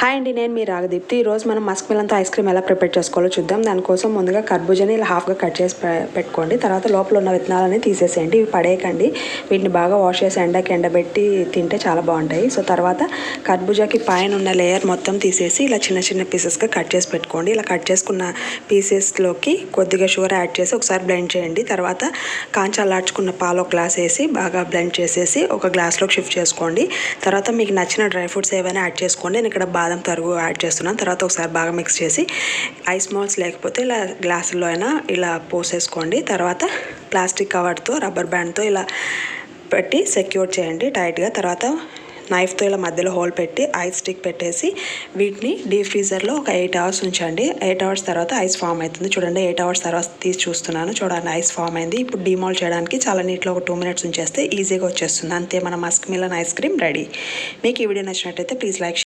Hi అండి నేను మీ రాగదీప్తి ఈరోజు మనం మస్క్ మిలన్తో ఐస్ క్రీమ్ ఎలా ప్రిపేర్ చేసుకోవాలో చూద్దాం. దానికోసం ముందుగా కర్బూజాని ఇలా హాఫ్గా కట్ చేసి పె- పెట్టుకోండి. తర్వాత లోపల ఉన్న విత్తనాలని తీసేసేయండి. ఇవి పడేయకండి. వీటిని బాగా వాష్ చేసి ఎండకి ఎండబెట్టి తింటే చాలా బాగుంటాయి. సో తర్వాత కర్బూజాకి పైన ఉన్న లేయర్ మొత్తం తీసేసి ఇలా చిన్న చిన్న పీసెస్గా కట్ చేసి పెట్టుకోండి. ఇలా కట్ చేసుకున్న పీసెస్లోకి కొద్దిగా షుగర్ యాడ్ చేసి ఒకసారి బ్లెండ్ చేయండి. తర్వాత కాంచి అల్లాడ్చుకున్న పాలు ఒక గ్లాస్ వేసి బాగా బ్లెండ్ చేసేసి ఒక గ్లాస్లోకి షిఫ్ట్ చేసుకోండి. తర్వాత మీకు నచ్చిన డ్రై ఫ్రూట్స్ ఏవైనా యాడ్ చేసుకోండి. నేను ఇక్కడ బాదం తరుగు యాడ్ చేస్తున్నాను. తర్వాత ఒకసారి బాగా మిక్స్ చేసి ఐస్ మాల్స్ లేకపోతే ఇలా గ్లాసుల్లో అయినా ఇలా పోసేసుకోండి. తర్వాత ప్లాస్టిక్ కవర్తో రబ్బర్ బ్యాండ్తో ఇలా పెట్టి సెక్యూర్ చేయండి టైట్గా. తర్వాత నైఫ్తో ఇలా మధ్యలో హోల్ పెట్టి ఐస్ స్టిక్ పెట్టేసి వీటిని డీప్ ఫ్రీజర్లో ఒక ఎయిట్ అవర్స్ ఉంచండి. ఎయిట్ అవర్స్ తర్వాత ఐస్ ఫామ్ అవుతుంది. చూడండి ఎయిట్ అవర్స్ తర్వాత తీసి చూస్తున్నాను. చూడండి ఐస్ ఫామ్ అయింది. ఇప్పుడు డిమాల్ చేయడానికి చాలా నీట్లో ఒక టూ మినిట్స్ ఉంచేస్తే ఈజీగా వచ్చేస్తుంది. అంతే మన musk melon ice cream ready. మీకు ఈ వీడియో నచ్చినట్టయితే ప్లీజ్ లైక్